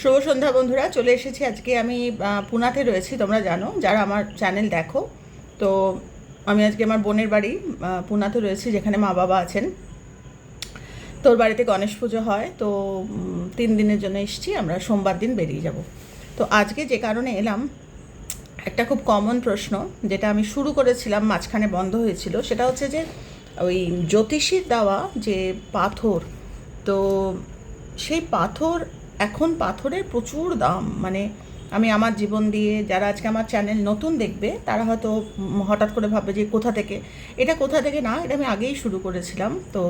শুভ সন্ধ্যা বন্ধুরা, চলে এসেছি আজকে আমি পুনাতে রয়েছি, তোমরা জানো, যারা আমার চ্যানেল দেখো। তো আমি আজকে আমার বোনের বাড়ি পুনাতে রয়েছি, যেখানে মা বাবা আছেন। তোর বাড়িতে গণেশ পুজো হয়, তো তিন দিনের জন্য এসেছি, আমরা সোমবার দিন বেরিয়ে যাব। তো আজকে যে কারণে এলাম, একটা খুব কমন প্রশ্ন, যেটা আমি শুরু করেছিলাম, মাঝখানে বন্ধ হয়েছিল, সেটা হচ্ছে যে, ওই জ্যোতিষীর দেওয়া যে পাথর, তো সেই পাথর এখন পাথরের প্রচুর দাম। মানে আমি আমার জীবন দিয়ে যারা আজকে আমার চ্যানেল নতুন দেখবে, তারা হয়তো হঠাৎ করে ভাববে যে কোথা থেকে? এটা কোথা থেকে না, এটা আমি আগেই শুরু করেছিলাম। তো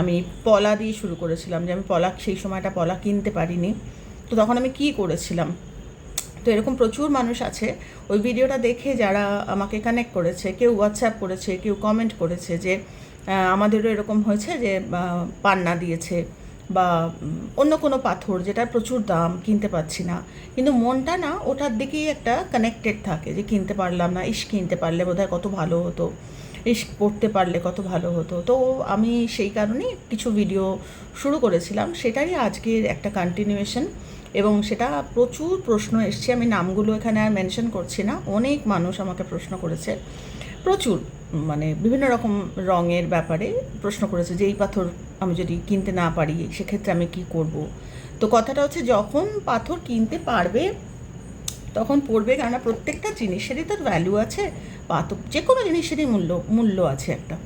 আমি পলা দিয়ে শুরু করেছিলাম যে আমি পলা, সেই সময়টা পলা কিনতে পারিনি। তো তখন আমি কি করেছিলাম? তো এরকম প্রচুর মানুষ আছে। ওই ভিডিওটা দেখে যারা আমাকে কানেক্ট করেছে, কেউ হোয়াটসঅ্যাপ করেছে, কেউ কমেন্ট করেছে যে আমাদেরও এরকম হয়েছে যে পান্না দিয়েছে। বা অন্য কোনো পাথর যেটার প্রচুর দাম কিনতে পারছি না। কিন্তু মনটা না ওটার দিকেই একটা কানেক্টেড থাকে যে কিনতে পারলাম না, ইস কিনতে পারলে বোধহয় কত ভালো হতো, ইস পড়তে পারলে কত ভালো হতো। তো আমি সেই কারণেই কিছু ভিডিও শুরু করেছিলাম। সেটারই আজকের একটা কন্টিনিউয়েশন এবং সেটা প্রচুর প্রশ্ন এসছে। আমি নামগুলো এখানে আর মেনশন করছি না। অনেক মানুষ আমাকে প্রশ্ন করেছে। প্রচুর। মানে বিভিন্ন রকম রঙের ব্যাপারে প্রশ্ন করেছে যে, এই পাথর আমি যদি কিনতে না পারি, সেক্ষেত্রে আমি কি করব? তো কথাটা হচ্ছে, যখন পাথর কিনতে পারবে, তখন পড়বে কেননা প্রত্যেকটা জিনিসেরই তো ভ্যালু আছে। পাথর যে কোনো জিনিসেরই মূল্য মূল্য আছে একটা।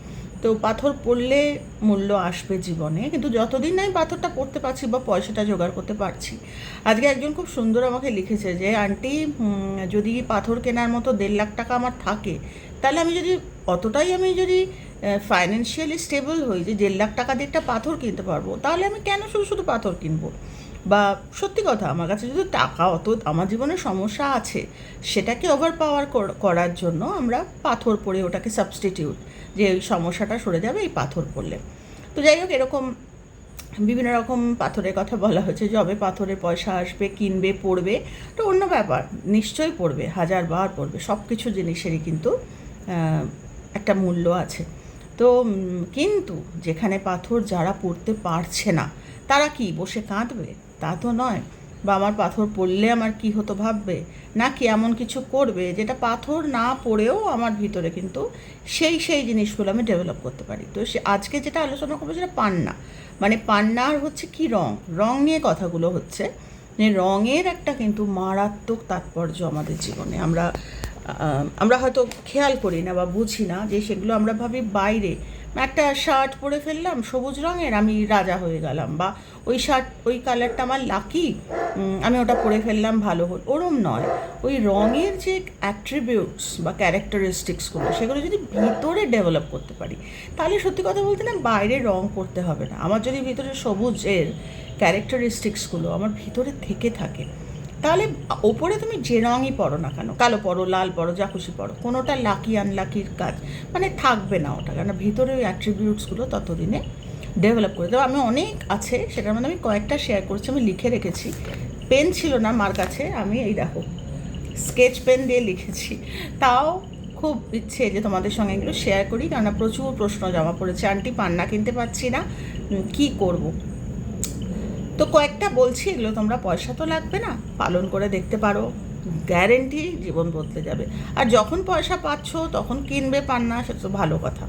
তো পাথর পড়লে মূল্য আসবে জীবনে, কিন্তু যতদিন না আমি পাথরটা পড়তে পারছি বা পয়সাটা জোগাড় করতে পারছি, আজকে একজন খুব সুন্দর আমাকে লিখেছে যে, আন্টি যদি পাথর কেনার মতো দেড় লাখ টাকা আমার থাকে, তাহলে আমি যদি অতটাই আমি যদি ফাইন্যান্সিয়ালি স্টেবল হই যে দেড় লাখ টাকা দিয়ে একটা পাথর কিনতে পারব, তাহলে আমি কেন শুধু শুধু পাথর কিনবো? বা সত্যি কথা, আমার কাছে যদি টাকা, অত আমার জীবনে সমস্যা আছে, সেটাকে ওভার পাওয়ার করার জন্য আমরা পাথর পরে ওটাকে সাবস্টিটিউট যে ওই সমস্যাটা সরে যাবে এই পাথর পড়লে তো যাই হোক, এরকম বিভিন্ন রকম পাথরের কথা বলা হয়েছে, যবে পাথরে পয়সা আসবে, কিনবে, পড়বে, তো অন্য ব্যাপার, নিশ্চয়ই পড়বে হাজার বার পড়বে সব কিছু জিনিসেরই কিন্তু একটা মূল্য আছে। তো কিন্তু যেখানে পাথর যারা পড়তে পারছে না, তারা কি বসে কাঁদবে? তা তো নয়। বা আমার পাথর পড়লে আমার কি হতো ভাববে? না নাকি এমন কিছু করবে যেটা পাথর না পড়েও আমার ভিতরে কিন্তু সেই সেই জিনিসগুলো আমি ডেভেলপ করতে পারি। তো সে, আজকে যেটা আলোচনা করব সেটা পান্না। মানে পান্নার হচ্ছে কি রং? রং নিয়ে কথাগুলো হচ্ছে। যে রঙের একটা কিন্তু মারাত্মক তাৎপর্য আমাদের জীবনে। আমরা আমরা হয়তো খেয়াল করি না বা বুঝি না যে সেগুলো আমরা ভাবি বাইরে। একটা শার্ট পরে ফেললাম, সবুজ রঙের, আমি রাজা হয়ে গেলাম বা ওই শার্ট, ওই কালারটা আমার লাকি আমি ওটা পরে ফেললাম, ভালো হল। ওরম নয়। ওই রঙের যে অ্যাট্রিবিউটস বা ক্যারেক্টারিস্টিক্সগুলো সেগুলো যদি ভিতরে ডেভেলপ করতে পারি, তাহলে সত্যি কথা বলতে না বাইরে রং করতে হবে না। আমার যদি ভিতরে সবুজের ক্যারেক্টারিস্টিক্সগুলো আমার ভিতরে থেকে থাকে তাহলে ওপরে তুমি যে রঙই পরো না কেন? কালো পরো, লাল পরো, যা খুশি পরো। কোনোটা লাকি আনলাকির কাজ। মানে থাকবে না ওটা কেন ভিতরে ওই অ্যাট্রিবিউটসগুলো ততদিনে ডেভেলপ করে দেবো। আমি অনেক আছে, সেটার মধ্যে আমি কয়েকটা শেয়ার করছি, আমি লিখে রেখেছি। পেন ছিল না মার কাছে, আমি এই দেখো স্কেচ পেন দিয়ে লিখেছি। তাও খুব ইচ্ছে যে তোমাদের সঙ্গে এগুলো শেয়ার করি, কেননা প্রচুর প্রশ্ন জমা পড়েছে। আন্টি পান্না কিনতে পারছি না কি করব। তো কয়েকটা বলছি, এগুলো তোমরা পয়সা তো লাগবে না, পালন করে দেখতে পারো। গ্যারেন্টি জীবন বদলে যাবে। আর যখন পয়সা পাচ্ছ, তখন কিনবে, পান না, সেটা তো ভালো কথা।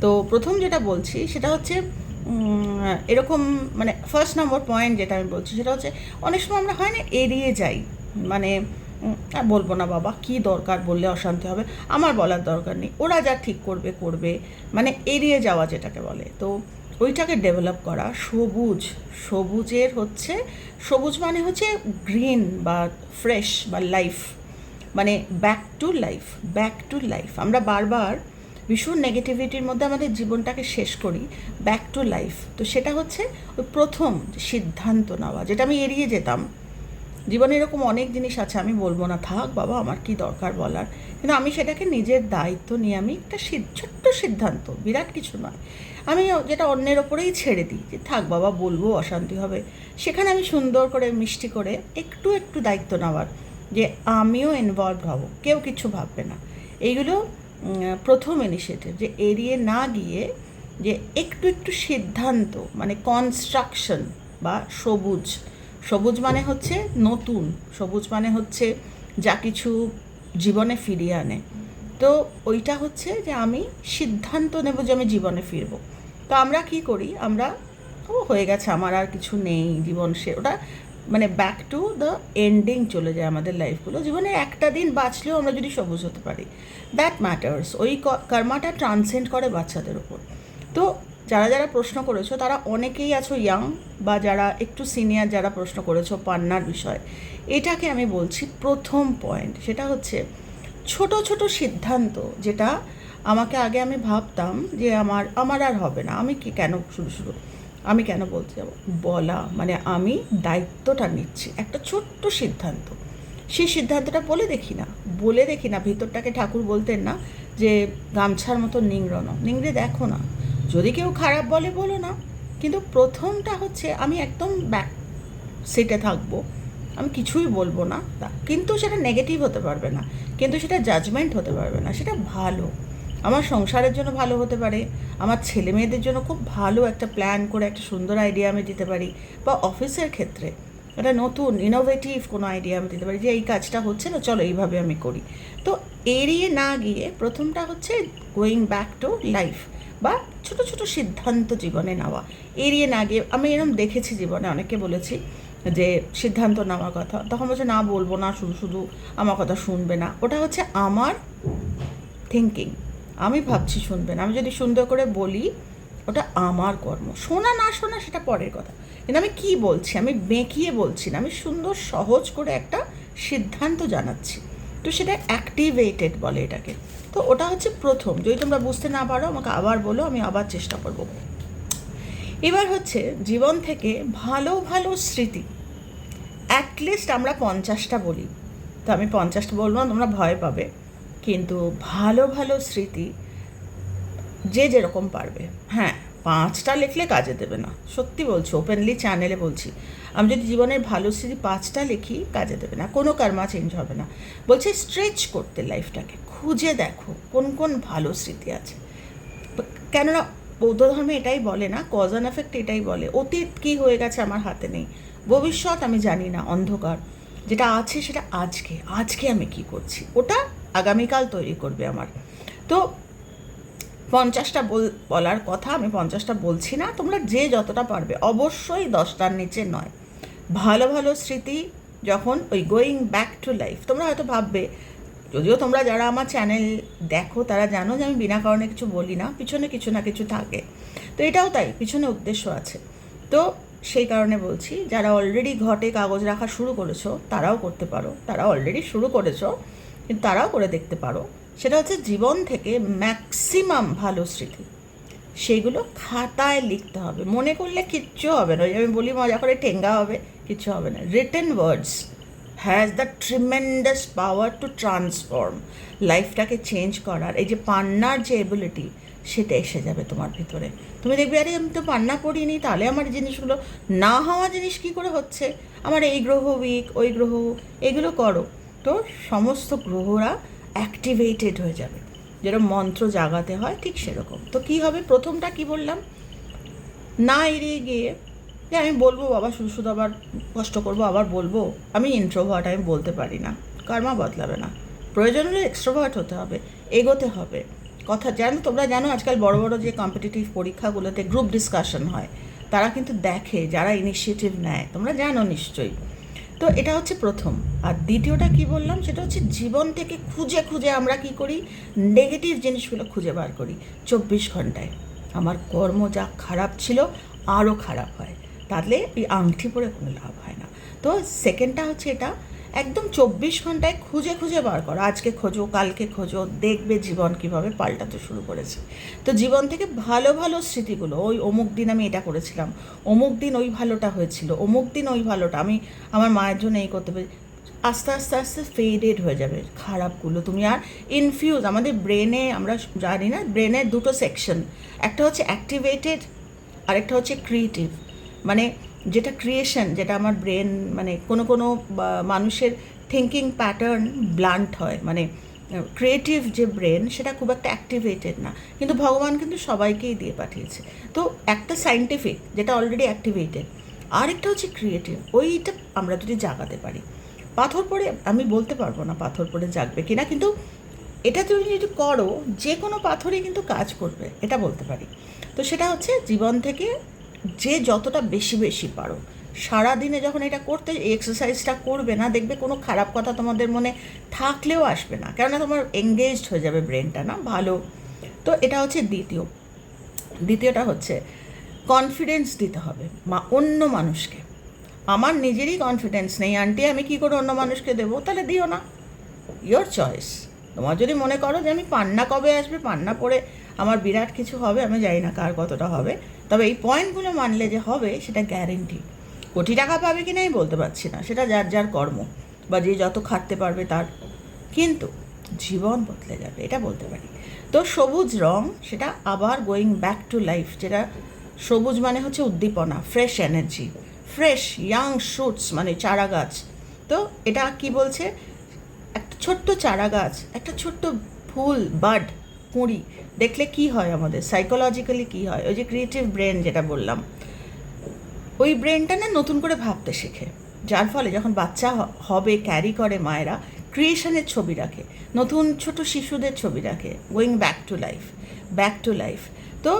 তো প্রথম যেটা বলছি, সেটা হচ্ছে এরকম মানে ফার্স্ট নম্বর পয়েন্ট যেটা আমি বলছি, সেটা হচ্ছে, অনেক সময় আমরা হয় না এড়িয়ে যাই। মানে বলব না, বাবা, কি দরকার? বললে অশান্তি হবে। আমার বলার দরকার নেই। ওরা যা ঠিক করবে করবে। মানে এড়িয়ে যাওয়া যেটাকে বলে। তো ওইটাকে ডেভেলপ করা সবুজ। সবুজের হচ্ছে, সবুজ মানে হচ্ছে গ্রিন বা ফ্রেশ বা লাইফ মানে back to life back to life আমরা বারবার ভীষণ নেগেটিভিটির মধ্যে আমাদের জীবনটাকে শেষ করি ব্যাক টু লাইফ তো সেটা হচ্ছে ওই প্রথম সিদ্ধান্ত নেওয়া, যেটা আমি এড়িয়ে যেতাম। জীবনে এরকম অনেক জিনিস আছে, আমি বলব না, থাক বাবা, আমার কি দরকার বলার। কিন্তু আমি সেটাকে নিজের দায়িত্ব নিয়ে, আমি একটা ছোট্ট সিদ্ধান্ত, বিরাট কিছু নয়। আমি যেটা অন্যের ওপরেই ছেড়ে দিই, যে থাক বাবা, বলব, অশান্তি হবে। সেখানে আমি সুন্দর করে, মিষ্টি করে, একটু একটু দায়িত্ব নেওয়ার, যে আমিও ইনভলভ হব, কেউ কিছু ভাববে না। এইগুলো প্রথম ইনিশিয়েটিভ যে এড়িয়ে না গিয়ে, যে একটু একটু সিদ্ধান্ত মানে কনস্ট্রাকশন বা সবুজ সবুজ মানে হচ্ছে নতুন, সবুজ মানে হচ্ছে যা কিছু জীবনে ফিরিয়ে আনে। তো ওইটা হচ্ছে যে আমি সিদ্ধান্ত নেব যে আমি জীবনে ফিরবো। তো আমরা কি করি? আমরা, ও হয়ে গেছে, আমার আর কিছু নেই, জীবন সে, ওটা মানে ব্যাক টু দ্য এন্ডিং চলে যায় আমাদের লাইফগুলো জীবনে একটা দিন বাঁচলেও আমরা যদি সবুজ হতে পারি দ্যাট ম্যাটার্স ওই কর্মাটা ট্রান্সেন্ড করে বাচ্চাদের উপর। তো যারা যারা প্রশ্ন করেছ, তারা অনেকেই আছো ইয়াং বা যারা একটু সিনিয়র যারা প্রশ্ন করেছ পান্নার বিষয়। এটাকে আমি বলছি প্রথম পয়েন্ট সেটা হচ্ছে ছোট ছোট সিদ্ধান্ত যেটা আমাকে আগে আমি ভাবতাম যে আমার আমার আর হবে না। আমি কি কেন শুরু শুরু, আমি কেন বলতে যাব? বলা মানে আমি দায়িত্বটা নিচ্ছি। একটা ছোট্ট সিদ্ধান্ত। সেই সিদ্ধান্তটা বলে দেখি না। বলে দেখি না, ভিতরটাকে ঠাকুর বলতেন না যে গামছার মতো নিংড়নো। নিংড়ে দেখো না। যদি কেউ খারাপ বলে, বলো না। কিন্তু প্রথমটা হচ্ছে আমি একদম ব্যাক সিটে থাকব। আমি কিছুই বলব না। কিন্তু সেটা নেগেটিভ হতে পারবে না। কিন্তু সেটা জাজমেন্ট হতে পারবে না। সেটা ভালো। আমার সংসারের জন্য ভালো হতে পারে। আমার ছেলে মেয়েদের জন্য খুব ভালো একটা প্ল্যান করে, একটা সুন্দর আইডিয়া আমি দিতে পারি। বা অফিসের ক্ষেত্রে একটা নতুন ইনোভেটিভ কোনো আইডিয়া আমি দিতে পারি যে, এই কাজটা হচ্ছে না, চলো এইভাবে আমি করি। তো এড়িয়ে না গিয়ে প্রথমটা হচ্ছে গোয়িং ব্যাক টু লাইফ বা ছোট ছোট সিদ্ধান্ত জীবনে নেওয়া। এড়িয়ে না গিয়ে, আমি এরকম দেখেছি জীবনে অনেকে বলেছি যে সিদ্ধান্ত নেওয়ার কথা। তখন বলছে, না, বলব না, শুধু শুধু আমার কথা শুনবে না। ওটা হচ্ছে আমার থিঙ্কিং আমি ভাবছি শুনবে না। আমি যদি সুন্দর করে বলি, ওটা আমার কর্ম। শোনা, না শোনা, সেটা পরের কথা। কিন্তু আমি কি বলছি? আমি বেঁকিয়ে বলছি না। আমি সুন্দর, সহজ করে একটা সিদ্ধান্ত জানাচ্ছি। তো সেটা অ্যাক্টিভেটেড বলে এটাকে। তো ওটা হচ্ছে প্রথম। যদি তোমরা বুঝতে না পারো, আমাকে আবার বলো, আমি আবার চেষ্টা করব। এবার হচ্ছে জীবন থেকে ভালো ভালো স্মৃতি। অ্যাটলিস্ট আমরা পঞ্চাশটা বলি। তো আমি পঞ্চাশটা বলব না, তোমরা ভয় পাবে। কিন্তু ভালো ভালো স্মৃতি যে যেরকম পারবে। হ্যাঁ পাঁচটা লিখলে কাজে দেবে না। সত্যি বলছি ওপেনলি চ্যানেলে বলছি। আমি যদি জীবনের ভালো স্মৃতি পাঁচটা লিখি, কাজে দেবে না। কোনো কর্মা চেঞ্জ হবে না। বলছে স্ট্রেচ করতে লাইফটাকে খুঁজে দেখো কোন কোন ভালো স্মৃতি আছে। কেননা, বৌদ্ধ ধর্মে এটাই বলে না কজ অ্যান্ড এফেক্ট এটাই বলে। অতীত কি হয়ে গেছে আমার হাতে নেই। ভবিষ্যৎ আমি জানি না, অন্ধকার। যেটা আছে সেটা আজকে আজকে আমি কি করছি? ওটা আগামীকাল তৈরি করবে আমার। তো পঞ্চাশটা বল, বলার কথা, আমি পঞ্চাশটা বলছি না, তোমরা যে যতটা পারবে, অবশ্যই দশটার নিচে নয়। ভালো ভালো স্মৃতি যখন ওই গোয়িং ব্যাক টু লাইফ তোমরা হয়তো ভাববে, যদিও তোমরা যারা আমার চ্যানেল দেখো, তারা জানো যে আমি বিনা কারণে কিছু বলি না, পিছনে কিছু না কিছু থাকে। তো এটাও তাই, পিছনে উদ্দেশ্য আছে। তো সেই কারণে বলছি, যারা অলরেডি ঘটে কাগজ রাখা শুরু করেছ, তারাও করতে পারো, তারা অলরেডি শুরু করেছ, কিন্তু তারাও করে দেখতে পারো। সেটা হচ্ছে জীবন থেকে ম্যাক্সিমাম ভালো স্মৃতি। সেগুলো খাতায় লিখতে হবে। মনে করলে কিচ্ছু হবে না। ওই আমি বলি, মজা করে টেঙ্গা হবে, কিচ্ছু হবে না। Written words has the tremendous power to transform লাইফটাকে চেঞ্জ করার, এই যে পান্নার যে এবিলিটি সেটা এসে যাবে তোমার ভিতরে। তুমি দেখবে, আরে আমি তো পান্না করিনি তাহলে আমার জিনিসগুলো না হওয়া জিনিস কী করে হচ্ছে? আমার এই গ্রহ উইক ওই গ্রহ, এগুলো করো। তো সমস্ত গ্রহরা অ্যাক্টিভেটেড হয়ে যাবে। যেরকম মন্ত্র জাগাতে হয় ঠিক সেরকম। তো কী হবে? প্রথমটা কি বললাম? না এড়িয়ে গিয়ে, যে আমি বলব, বাবা, শুধু শুধু আবার কষ্ট করব, আবার বলব? আমি ইন্ট্রোভার্ট আমি বলতে পারি না। কর্মা বদলাবে না। প্রয়োজন হলে এক্সট্রোভার্ট হতে হবে, এগোতে হবে। কথা, জানো, তোমরা জানো, আজকাল বড় বড় যে কম্পিটিটিভ পরীক্ষাগুলোতে গ্রুপ ডিসকাশন হয়, তারা কিন্তু দেখে, যারা ইনিশিয়েটিভ নেয়, তোমরা জানো নিশ্চয়ই। তো এটা হচ্ছে প্রথম। আর দ্বিতীয়টা কি বললাম? সেটা হচ্ছে জীবন থেকে খুঁজে খুঁজে আমরা কি করি? নেগেটিভ জিনিসগুলো খুঁজে বার করি চব্বিশ ঘন্টায়। আমার কর্ম যা খারাপ ছিল, আরও খারাপ হয়। তাহলে এই আংটি পরে কোনো লাভ হয় না। তো সেকেন্ডটা হচ্ছে এটা একদম চব্বিশ ঘন্টায় খুঁজে খুঁজে বার করো। আজকে খোঁজো, কালকে খোঁজো, দেখবে জীবন কীভাবে পাল্টাতে শুরু করেছে। তো জীবন থেকে ভালো ভালো স্মৃতিগুলো, ওই অমুক দিন আমি এটা করেছিলাম, অমুক দিন ওই ভালোটা হয়েছিল, অমুক দিন ওই ভালোটা, আমি আমার মায়ের জন্য এই করতে পারি আস্তে আস্তে আস্তে ফেডেড হয়ে যাবে খারাপগুলো। তুমি আর ইনফিউজ আমাদের ব্রেনে আমরা জানি না ব্রেনের দুটো সেকশন একটা হচ্ছে অ্যাক্টিভেটেড আরেকটা হচ্ছে ক্রিয়েটিভ মানে যেটা ক্রিয়েশন যেটা আমার ব্রেন মানে কোনো কোনো মানুষের থিঙ্কিং প্যাটার্ন ব্লান্ট হয়। মানে ক্রিয়েটিভ যে ব্রেন সেটা খুব একটা অ্যাক্টিভেটেড না। কিন্তু ভগবান কিন্তু সবাইকেই দিয়ে পাঠিয়েছে। তো একটা সাইন্টিফিক যেটা অলরেডি অ্যাক্টিভেটেড আরেকটা হচ্ছে ক্রিয়েটিভ ওইটা আমরা যদি জাগাতে পারি। পাথর পড়ে, আমি বলতে পারব না পাথর পড়ে জাগবে কিনা, কিন্তু এটা তুমি যদি করো যে কোনো পাথরই কিন্তু কাজ করবে, এটা বলতে পারি। তো সেটা হচ্ছে জীবন থেকে যে যতটা বেশি বেশি পারো। সারাদিনে যখন এটা করতে এক্সারসাইজটা করবে না, দেখবে কোনো খারাপ কথা তোমাদের মনে থাকলেও আসবে না। কেননা তোমার এঙ্গেজড হয়ে যাবে ব্রেনটা না? ভালো। তো এটা হচ্ছে দ্বিতীয়। দ্বিতীয়টা হচ্ছে কনফিডেন্স দিতে হবে মা, অন্য মানুষকে। আমার নিজেরই কনফিডেন্স নেই আন্টি আমি কী করে অন্য মানুষকে দেবো? তাহলে দিও না। ইয়োর চয়েস তোমার যদি মনে করো যে আমি পান্না কবে আসবে, পান্না পরে আমার বিরাট কিছু হবে, আমি জানি না কার কতটা হবে। তবে এই পয়েন্টগুলো মানলে যে হবে, সেটা গ্যারেন্টি কোটি টাকা পাবে কি না, আমি বলতে পারছি না। সেটা যার যার কর্ম, বা যে যত খাটতে পারবে তার। কিন্তু জীবন বদলে যাবে, এটা বলতে পারি। তো সবুজ রং, সেটা আবার গোয়িং ব্যাক টু লাইফ যেটা সবুজ মানে হচ্ছে উদ্দীপনা fresh energy fresh young shoots মানে চারা গাছ। তো এটা কি বলছে? একটা ছোট্ট চারা গাছ, একটা ছোট্ট ফুল বাড কুঁড়ি দেখলে কি হয় আমাদের? সাইকোলজিক্যালি কি হয়? ওই যে ক্রিয়েটিভ ব্রেন যেটা বললাম। ওই ব্রেনটা না নতুন করে ভাবতে শেখে। যার ফলে যখন বাচ্চা হবে ক্যারি করে মায়েরা ক্রিয়েশনের ছবি রাখে। নতুন ছোট শিশুদের ছবি রাখে। Going back to life back to life তো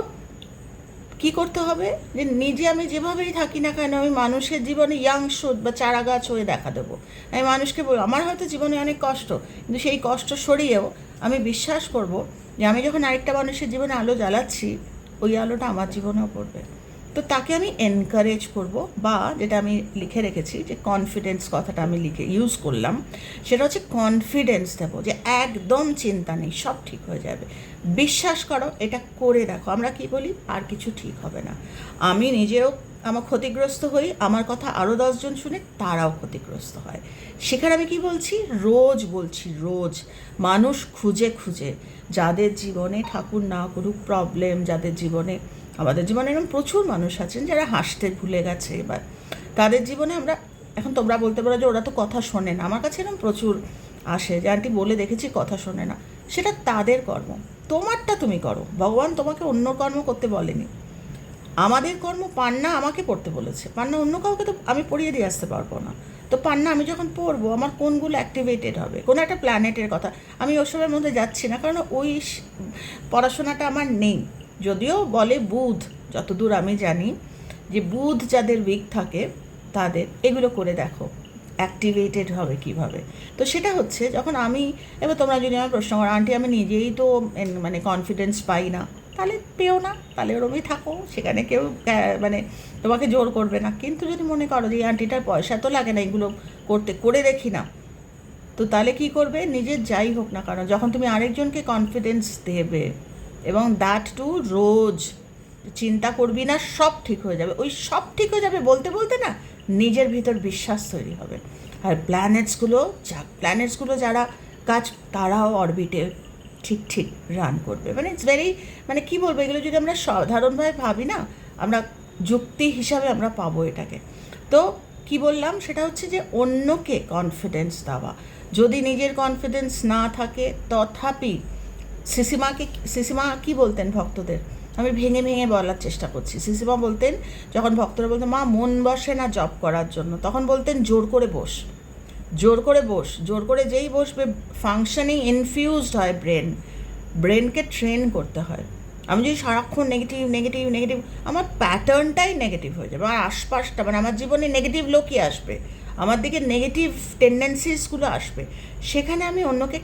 কি করতে হবে? যে নিজে আমি যেভাবেই থাকি না কেন, আমি মানুষের জীবনে ইয়াং শুট বা চারা গাছ হয়ে দেখা দেবো। আমি মানুষকে বলব, আমার হয়তো জীবনে অনেক কষ্ট, কিন্তু সেই কষ্ট সরিয়েও আমি বিশ্বাস করব যে আমি যখন আরেকটা মানুষের জীবনে আলো জ্বালাচ্ছি, ওই আলোটা আমার জীবনেও পড়বে। তো তাকে আমি এনকারেজ করব বা যেটা আমি লিখে রেখেছি যে কনফিডেন্স কথাটা আমি লিখে ইউজ করলাম, সেটা হচ্ছে কনফিডেন্স দেবো যে একদম চিন্তা নেই, সব ঠিক হয়ে যাবে। বিশ্বাস করো, এটা করে দেখো, আমরা কি বলি? আর কিছু ঠিক হবে না। আমি নিজেও আমার ক্ষতিগ্রস্ত হই, আমার কথা আরও দশজন শুনে তারাও ক্ষতিগ্রস্ত হয়। সেখানে আমি কি বলছি? রোজ বলছি, রোজ। মানুষ খুঁজে খুঁজে। যাদের জীবনে ঠাকুর না করুক প্রবলেম যাদের জীবনে, আমাদের জীবনে এরকম প্রচুর মানুষ আছেন যারা হাসতে ভুলে গেছে এবার তাদের জীবনে আমরা, এখন তোমরা বলতে পারো যে ওরা তো কথা শোনে না। আমার কাছে এরকম প্রচুর আসে যে আন্টি বলে দেখেছি কথা শোনে না। সেটা তাদের কর্ম। তোমারটা তুমি করো। ভগবান তোমাকে অন্য কর্ম করতে বলেনি। আমাদের কর্ম পান্না আমাকে পড়তে বলেছে। পান্না অন্য কাউকে তো আমি পড়িয়ে দিয়ে আসতে পারব না। তো পান্না, আমি যখন পড়ব, আমার কোনগুলো অ্যাক্টিভেটেড হবে? কোনো একটা প্ল্যানেটের কথা। আমি ওসবের মধ্যে যাচ্ছি না, কারণ ওই পড়াশোনাটা আমার নেই। যদিও বলে বুধ, যতদূর আমি জানি যে বুধ যাদের উইক থাকে তাদের, এগুলো করে দেখো অ্যাক্টিভেটেড হবে কীভাবে। তো সেটা হচ্ছে, যখন আমি, এবার তোমরা যদি আমার প্রশ্ন করো, আন্টি, আমি নিজেই তো মানে কনফিডেন্স পাই না। তাহলে পেও না, তাহলে ওরমই থাকো। সেখানে কেউ মানে তোমাকে জোর করবে না। কিন্তু যদি মনে করো যে আন্টিটার পয়সা তো লাগে না এগুলো করতে, করে দেখি না, তো তাহলে কি করবে? নিজের যাই হোক না কারণ যখন তুমি আরেকজনকে কনফিডেন্স দেবে এবং দ্যাট টু রোজ, চিন্তা করবি না, সব ঠিক হয়ে যাবে। ওই সব ঠিক হয়ে যাবে বলতে বলতে না নিজের ভিতর বিশ্বাস তৈরি হবে। আর প্ল্যানেটসগুলো যা প্ল্যানেটসগুলো যারা কাজ তারাও অরবিটে ঠিক ঠিক রান করবে। মানে ইটস ভেরি মানে কি বলব, এগুলো যদি আমরা সাধারণভাবে ভাবি না, আমরা যুক্তি হিসাবে আমরা পাবো এটাকে। তো কি বললাম? সেটা হচ্ছে যে অন্যকে কনফিডেন্স দেওয়া। যদি নিজের কনফিডেন্স না থাকে, তথাপি সিসিমাকে, সিসিমা কি বলতেন ভক্তদের? আমি ভেঙে ভেঙে বলার চেষ্টা করছি। সিসিমা বলতেন, যখন ভক্তরা বলতেন, মা, মন বসে না জব করার জন্য। তখন বলতেন, জোর করে বস। জোর করে বস, জোর করে যেই বসবে ফাংশনিং ইনফিউজড হয় ব্রেন ব্রেনকে ট্রেন করতে হয়। আমি যদি সারাক্ষণ নেগেটিভ নেগেটিভ নেগেটিভ আমার প্যাটার্নটাই নেগেটিভ হয়ে যাবে। আমার আশপাশটা মানে আমার জীবনে নেগেটিভ লোকই আসবে। আমার দিকে নেগেটিভ টেন্ডেন্সিসগুলো আসবে। সেখানে আমি অন্যকে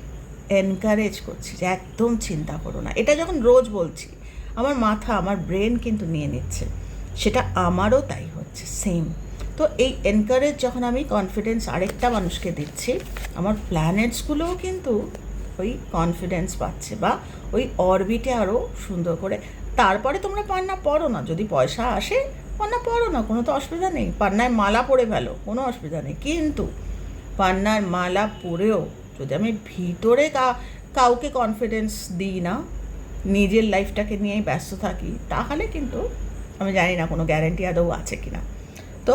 এনকারেজ করছি যে একদম চিন্তা করো না। এটা যখন রোজ বলছি, আমার মাথা, আমার ব্রেন কিন্তু নিয়ে নিচ্ছে। সেটা আমারও তাই হচ্ছে সেম তো এই এনকারেজ যখন আমি কনফিডেন্স আরেকটা মানুষকে দিচ্ছি, আমার প্ল্যানেটসগুলোও কিন্তু ওই কনফিডেন্স পাচ্ছে বা ওই অরবিটে আরও সুন্দর করে। তারপরে তোমরা পান্না পড়ো না, যদি পয়সা আসে পান্না পড়ো না, কোনো তো অসুবিধা নেই। পান্নায় মালা পরে ফেলো, কোনো অসুবিধা নেই। কিন্তু পান্নার মালা পরেও যদি আমি ভিতরে কাউকে কনফিডেন্স দিই না, নিজের লাইফটাকে নিয়েই ব্যস্ত থাকি, তাহলে কিন্তু আমি জানি না কোনো গ্যারেন্টি আদৌ আছে কি না তো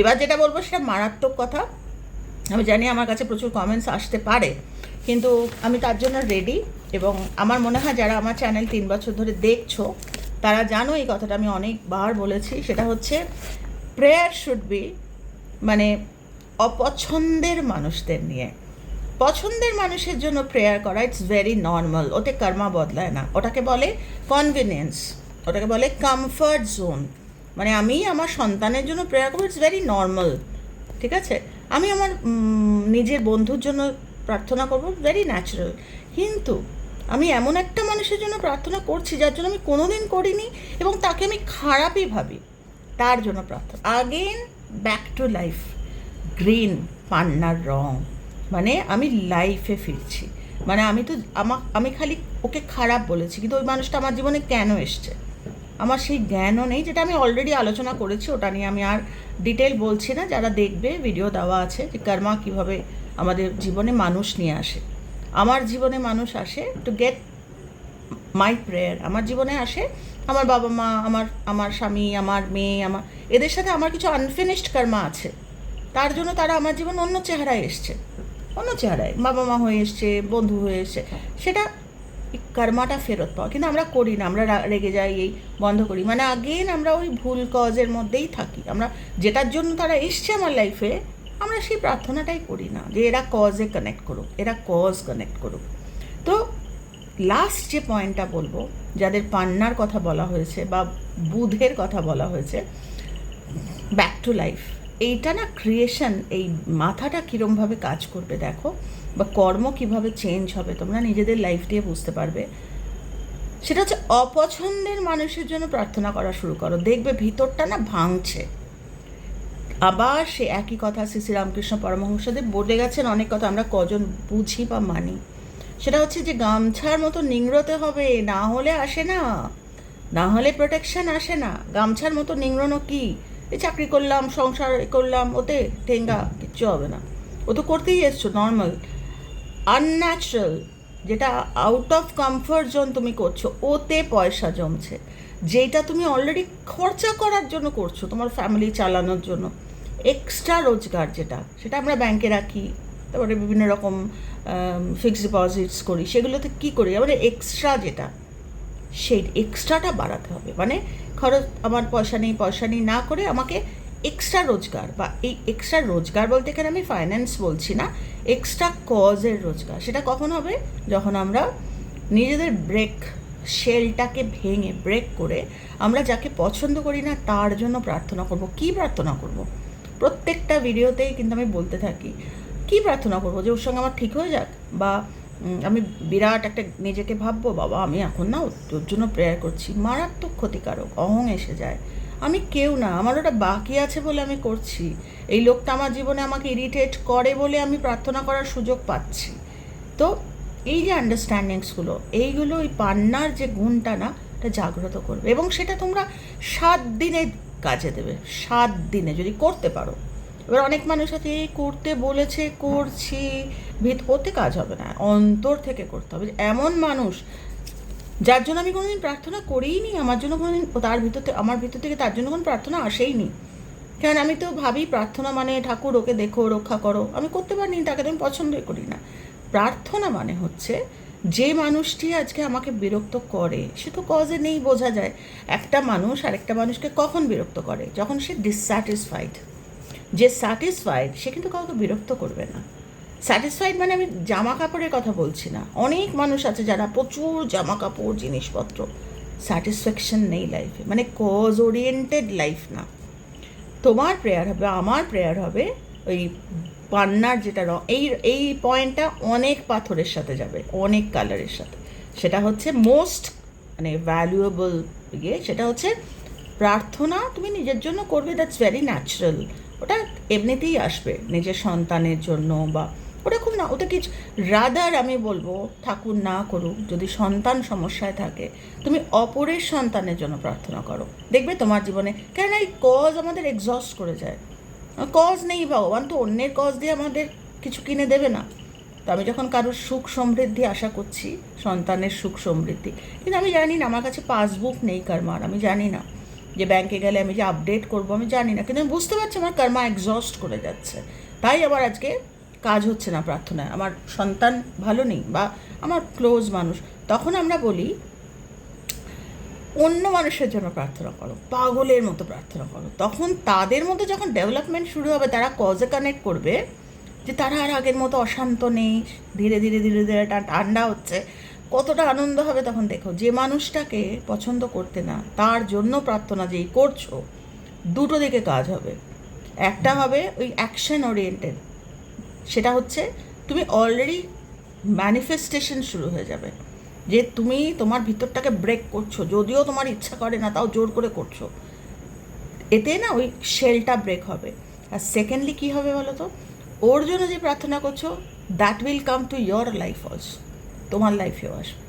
এবার যেটা বলব সেটা মারাত্মক কথা। আমি জানি আমার কাছে প্রচুর কমেন্টস আসতে পারে, কিন্তু আমি তার জন্য রেডি এবং আমার মনে হয় যারা আমার চ্যানেল তিন বছর ধরে দেখছ, তারা জানো এই কথাটা আমি অনেকবার বলেছি। সেটা হচ্ছে প্রেয়ার শুড বি মানে অপছন্দের মানুষদের নিয়ে। পছন্দের মানুষের জন্য প্রেয়ার করা ইটস ভেরি নর্মাল ওতে কর্মা বদলায় না। ওটাকে বলে কনভিনিয়েন্স ওটাকে বলে কমফর্ট জোন মানে আমি আমার সন্তানের জন্য প্রেয়ার করব ইটস ভেরি নর্মাল ঠিক আছে? আমি আমার নিজের বন্ধুর জন্য প্রার্থনা করব ভেরি ন্যাচারাল কিন্তু আমি এমন একটা মানুষের জন্য প্রার্থনা করছি যার জন্য আমি কোনোদিন করিনি এবং তাকে আমি খারাপই ভাবি। তার জন্য প্রার্থনা। Again back to life green পান্নার রং। মানে আমি লাইফে ফিরছি। মানে আমি তো, আমা, আমি খালি ওকে খারাপ বলেছি, কিন্তু ওই মানুষটা আমার জীবনে কেন এসছে? আমার সেই জ্ঞানও নেই, যেটা আমি অলরেডি আলোচনা করেছি, ওটা নিয়ে আমি আর ডিটেল বলছি না। যারা দেখবে ভিডিও দেওয়া আছে যে কর্মা কীভাবে আমাদের জীবনে মানুষ নিয়ে আসে। আমার জীবনে মানুষ আসে টু গেট মাই প্রেয়ার আমার জীবনে আসে আমার বাবা মা, আমার আমার স্বামী, আমার মেয়ে, আমার, এদের সাথে আমার কিছু আনফিনিশড কর্মা আছে। তার জন্য তারা আমার জীবন অন্য চেহারায় এসছে। অন্য চেহারায়। বাবা মা হয়ে এসছে, বন্ধু হয়ে এসছে। সেটা কর্মাটা ফেরত পাওয়া। কিন্তু আমরা করি না, আমরা রেগে যাই, এই বন্ধ করি। মানে আগেন আমরা ওই ভুল কজের মধ্যেই থাকি। আমরা যেটার জন্য তারা এসছে আমার লাইফে আমরা সেই প্রার্থনাটাই করি না যে এরা কজে কানেক্ট করুক, এরা কজ কানেক্ট করুক। তো লাস্ট যে পয়েন্টটা বলব, যাদের পান্নার কথা বলা হয়েছে বা বুধের কথা বলা হয়েছে ব্যাক টু লাইফ এইটা না ক্রিয়েশন এই মাথাটা কীরমভাবে কাজ করবে দেখো। বা কর্ম কীভাবে চেঞ্জ হবে, তোমরা নিজেদের লাইফ দিয়ে বুঝতে পারবে। সেটা হচ্ছে অপছন্দের মানুষের জন্য প্রার্থনা করা শুরু করো। দেখবে ভিতরটা না ভাঙছে। আবার সে একই কথা শ্রী শ্রী রামকৃষ্ণ পরমহংসদেব বলে গেছেন, অনেক কথা আমরা কজন বুঝি বা মানি। সেটা হচ্ছে যে গামছার মতো নিংড়তে হবে, না হলে আসে না না হলে প্রোটেকশন আসে না। গামছার মতো নিংড়নো কি? এই চাকরি করলাম, সংসার করলাম, ওতে ঠেঙ্গা, কিচ্ছু হবে না। ও তো করতেই এসছো নর্মাল আনন্যাচারাল যেটা আউট অফ কমফর্ট জোন তুমি করছ, ওতে পয়সা জমছে। যেটা তুমি অলরেডি খরচা করার জন্য করছ, তোমার ফ্যামিলি চালানোর জন্য। এক্সট্রা রোজগার যেটা, সেটা আমরা ব্যাংকে রাখি, তারপরে বিভিন্ন রকম ফিক্সড ডিপোজিটস করি, সেগুলোতে কী করি? মানে এক্সট্রা যেটা, সেই এক্সট্রাটা বাড়াতে হবে। মানে খরচ, আমার পয়সা নেই পয়সা নেই না করে আমাকে এক্সট্রা রোজগার বা এই এক্সট্রা রোজগার বলতে এখানে আমি ফাইন্যান্স বলছি না এক্সট্রা কজের রোজগার। সেটা কখন হবে? যখন আমরা নিজেদের ব্রেক শেলটাকে ভেঙে ব্রেক করে আমরা যাকে পছন্দ করি না তার জন্য প্রার্থনা করব। কি প্রার্থনা করব? প্রত্যেকটা ভিডিওতেই কিন্তু আমি বলতে থাকি, কি প্রার্থনা করব? যে ওর সঙ্গে আমার ঠিক হয়ে যাক? বা আমি বিরাট একটা নিজেকে ভাববো, বাবা আমি এখন না ওর- জন্য প্রেয়ার করছি, মারাত্মক ক্ষতিকারক, অহং এসে যায়। আমি কেউ না, আমার ওটা বাকি আছে বলে আমি করছি। এই লোকটা আমার জীবনে আমাকে ইরিটেট করে বলে আমি প্রার্থনা করার সুযোগ পাচ্ছি। তো এই যে আন্ডারস্ট্যান্ডিংসগুলো এইগুলো ওই পান্নার যে গুণটা না, এটা জাগ্রত করবে। এবং সেটা তোমরা সাত দিনে কাজে দেবে, সাত দিনে যদি করতে পারো। এবার অনেক মানুষ আছে, এই করতে বলেছে, করছি। ভিত ওতে কাজ হবে না, অন্তর থেকে করতে হবে। এমন মানুষ যার জন্য আমি কোনোদিন প্রার্থনা করিনি আমার জন্য কোনোদিন তার ভিতর থেকে, আমার ভিতর থেকে তার জন্য কোনো প্রার্থনা আসেইনি। কারণ আমি তো ভাবি প্রার্থনা মানে ঠাকুর, ওকে দেখো, রক্ষা করো। আমি করতে পারিনি, তাকে তো আমি পছন্দই করি না। প্রার্থনা মানে হচ্ছে, যে মানুষটি আজকে আমাকে বিরক্ত করে, সে তো কজে নেই, বোঝা যায়। একটা মানুষ আরেকটা মানুষকে কখন বিরক্ত করে? যখন সে ডিসস্যাটিসফাইড যে স্যাটিসফাইড সে কিন্তু কাউকে বিরক্ত করবে না। স্যাটিসফাইড মানে আমি জামা কাপড়ের কথা বলছি না। অনেক মানুষ আছে যারা প্রচুর জামা কাপড় জিনিসপত্র স্যাটিসফ্যাকশন নেই লাইফে মানে কজ ওরিয়েন্টেড লাইফ না। তোমার প্রেয়ার হবে, আমার প্রেয়ার হবে, ওই পান্নার যেটা রং এই এই পয়েন্টটা অনেক পাথরের সাথে যাবে, অনেক কালারের সাথে। সেটা হচ্ছে মোস্ট মানে ভ্যালুয়েবল ইয়ে সেটা হচ্ছে প্রার্থনা তুমি নিজের জন্য করবে দ্যাটস ভেরি ন্যাচারাল ওটা এমনিতেই আসবে, নিজের সন্তানের জন্য বা খুব না, ওটা কিছু, রাদার আমি বলব, ঠাকুর না করুক, যদি সন্তান সমস্যায় থাকে, তুমি অপরের সন্তানের জন্য প্রার্থনা করো। দেখবে তোমার জীবনে কেন এই কজ আমাদের এক্সস্ট করে যায়। কজ নেই ভগবান, তো অন্যের কজ দিয়ে আমাদের কিছু কিনে দেবে না। তো আমি যখন কারোর সুখ সমৃদ্ধি আশা করছি, সন্তানের সুখ সমৃদ্ধি, কিন্তু আমি জানি না, আমার কাছে পাসবুক নেই কারমার, আমি জানি না। যে ব্যাংকে গেলে আমি যে আপডেট করব, আমি জানি না, কিন্তু আমি বুঝতে পারছি আমার কর্মা এক্সস্ট করে যাচ্ছে। তাই আবার আজকে কাজ হচ্ছে না প্রার্থনায়। আমার সন্তান ভালো নেই বা আমার ক্লোজ মানুষ, তখন আমরা বলি, অন্য মানুষের জন্য প্রার্থনা করো, পাগলের মতো প্রার্থনা করো। তখন তাদের মধ্যে যখন ডেভেলপমেন্ট শুরু হবে, তারা কজে কানেক্ট করবে যে তারা আর আগের মতো অশান্ত নেই, ধীরে ধীরে ধীরে ধীরে ঠান্ডা হচ্ছে। কতটা আনন্দ হবে তখন দেখো, যে মানুষটাকে পছন্দ করতে না, তার জন্য প্রার্থনা যেই করছ, দুটো দিকে কাজ হবে। একটা হবে ওই অ্যাকশন ওরিয়েন্টেড সেটা হচ্ছে তুমি অলরেডি ম্যানিফেস্টেশন শুরু হয়ে যাবে। যে তুমি তোমার ভিতরটাকে ব্রেক করছ, যদিও তোমার ইচ্ছা করে না, তাও জোর করে করছ। এতে না ওই শেলটা ব্রেক হবে। আর সেকেন্ডলি কী হবে বলো তো? ওর জন্য যে প্রার্থনা করছ that will come to your life also তোমার লাইফেও আসবে।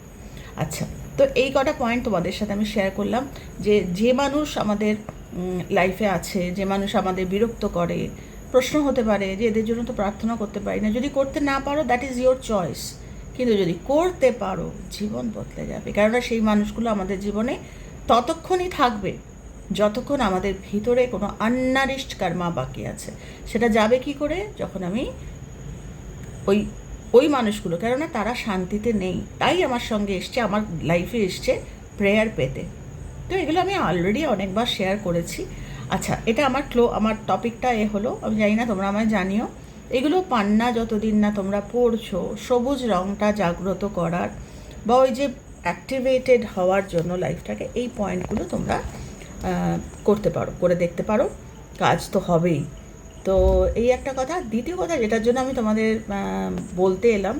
আচ্ছা তো এই কটা পয়েন্ট তোমাদের সাথে আমি শেয়ার করলাম যে যে মানুষ আমাদের লাইফে আছে, যে মানুষ আমাদের বিরক্ত করে প্রশ্ন হতে পারে যে এদের জন্য তো প্রার্থনা করতে পারি না। যদি করতে না পারো দ্যাট ইজ ইয়োর চয়েস কিন্তু যদি করতে পারো, জীবন বদলে যাবে। কেননা সেই মানুষগুলো আমাদের জীবনে ততক্ষণই থাকবে, যতক্ষণ আমাদের ভিতরে কোনো আন্নারিস্ট কার্মা বাকি আছে। সেটা যাবে কি করে? যখন আমি ওই ওই মানুষগুলো, কেননা তারা শান্তিতে নেই। তাই আমার সঙ্গে এসছে, আমার লাইফে এসছে প্রেয়ার পেতে। তো এগুলো আমি অলরেডি অনেকবার শেয়ার করেছি। আচ্ছা এটা আমার ক্লো, আমার টপিকটা এ হলো, আমি জানি না, তোমরা আমায় জানিও। এগুলো পান্না যতদিন না তোমরা পড়ছো, সবুজ রঙটা জাগ্রত করার বা ওই যে অ্যাক্টিভেটেড হওয়ার জন্য লাইফটাকে এই পয়েন্টগুলো তোমরা করতে পারো, করে দেখতে পারো। কাজ তো হবেই। তো এই একটা কথা। দ্বিতীয় কথা যেটার জন্য আমি তোমাদের বলতে এলাম,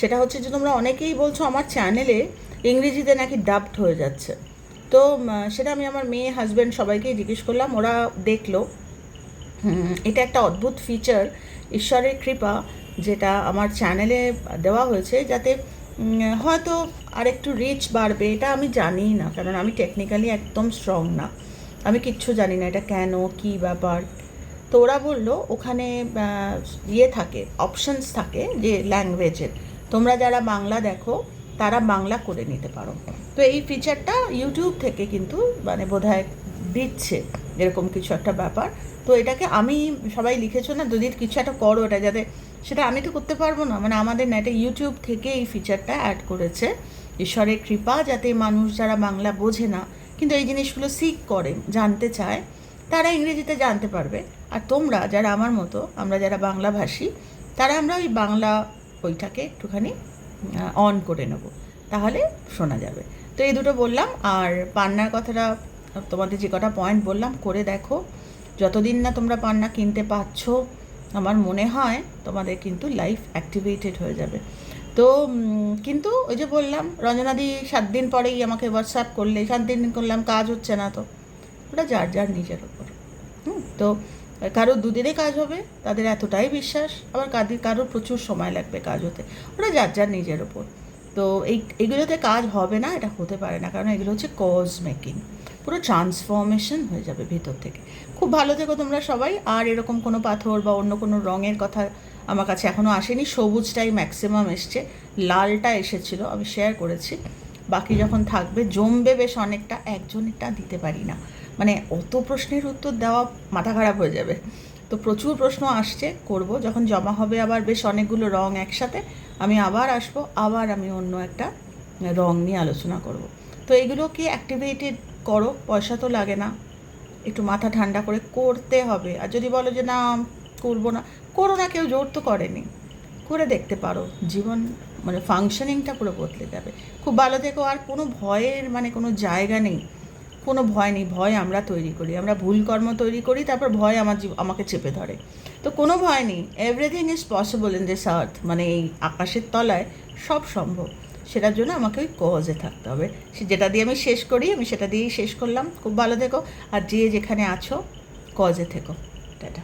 সেটা হচ্ছে যে তোমরা অনেকেই বলছো আমার চ্যানেলে ইংরেজিতে নাকি ডাবড হয়ে যাচ্ছে। তো সেটা আমি আমার মেয়ে হাজব্যান্ড সবাইকেই জিজ্ঞেস করলাম, ওরা দেখল। এটা একটা অদ্ভুত ফিচার ঈশ্বরের কৃপা, যেটা আমার চ্যানেলে দেওয়া হয়েছে, যাতে হয়তো আরেকটু রিচ বাড়বে, এটা আমি জানি না, কারণ আমি টেকনিক্যালি একদম স্ট্রং না। আমি কিচ্ছু জানি না, এটা কেন, কী ব্যাপার। তো ওরা বলল, ওখানে ইয়ে থাকে অপশনস থাকে, যে ল্যাঙ্গুয়েজের তোমরা যারা বাংলা দেখো তারা বাংলা করে নিতে পারো। তো এই ফিচারটা ইউটিউব থেকে কিন্তু মানে বোধহয় দিচ্ছে এরকম কিছু একটা ব্যাপার। তো এটাকে আমি সবাই লিখেছো না যদি কিছু একটা করো এটা যাতে সেটা আমি তো করতে পারব না। মানে আমাদের নেটে ইউটিউব থেকে এই ফিচারটা অ্যাড করেছে। ঈশ্বরের কৃপা যাতে মানুষ যারা বাংলা বোঝে না, কিন্তু এই জিনিসগুলো সিক করে, জানতে চায়, তারা ইংরেজিতে জানতে পারবে। আর তোমরা যারা আমার মতো, আমরা যারা বাংলাভাষী, তারা আমরা ওই বাংলা ওইটাকে একটুখানি অন করে নেব। তাহলে শোনা যাবে। তো এই দুটো বললাম, আর পান্নার কথাটা, তোমাদের যে কটা পয়েন্ট বললাম, করে দেখো। যতদিন না তোমরা পান্না কিনতে পারছ, আমার মনে হয় তোমাদের কিন্তু লাইফ অ্যাক্টিভেটেড হয়ে যাবে। তো কিন্তু ওই যে বললাম, রঞ্জনাদি সাত দিন পরেই আমাকে হোয়াটসঅ্যাপ করলে, সাত দিন করলাম, কাজ হচ্ছে না তো। ওটা যার যার নিজের ওপর হুম, তো কারোর দুদিনে কাজ হবে, তাদের এতটাই বিশ্বাস, আবার কাদের কারোর প্রচুর সময় লাগবে কাজ হতে। ওটা যার যার নিজের ওপর। তো এই, এগুলোতে কাজ হবে না, এটা হতে পারে না, কারণ এগুলো হচ্ছে কজ মেকিং পুরো ট্রান্সফরমেশন হয়ে যাবে ভেতর থেকে। খুব ভালো থেকো তোমরা সবাই। আর এরকম কোনো পাথর বা অন্য কোনো রঙের কথা আমার কাছে এখনও আসেনি, সবুজটাই ম্যাক্সিমাম এসছে, লালটা এসেছিল, আমি শেয়ার করেছি। বাকি যখন থাকবে, জমবে বেশ অনেকটা, একজনেরটা দিতে পারি না। মানে অত প্রশ্নের উত্তর দেওয়া মাথা খারাপ হয়ে যাবে। তো প্রচুর প্রশ্ন আসছে, করব। যখন জমা হবে আবার বেশ অনেকগুলো রং একসাথে, আমি আবার আসব, আবার আমি অন্য একটা রং নিয়ে আলোচনা করব। তো এগুলো কি অ্যাক্টিভেটেড করো, পয়সা তো লাগে না। একটু মাথা ঠান্ডা করে করতে হবে। আর যদি বলো যে, না, করব না। করো না, কেউ জোর তো করেনি। করে দেখতে পারো, জীবন মানে ফাংশনিংটা পুরো বদলে যাবে। খুব ভালো থেকো, আর কোনো ভয়ের মানে কোনো জায়গা নেই। কোনো ভয় নেই, ভয় আমরা তৈরি করি। আমরা ভুল কর্ম তৈরি করি, তারপর ভয় আমার আমাকে চেপে ধরে। তো কোনো ভয় নেই। Everything is possible in this earth মানে এই আকাশের তলায় সব সম্ভব। সেটার জন্য আমাকে ওই কজে থাকতে হবে। সে যেটা দিয়ে আমি শেষ করি, আমি সেটা দিয়েই শেষ করলাম। খুব ভালো থেকো। আর যে যেখানে আছো কজে থেকো। টাটা।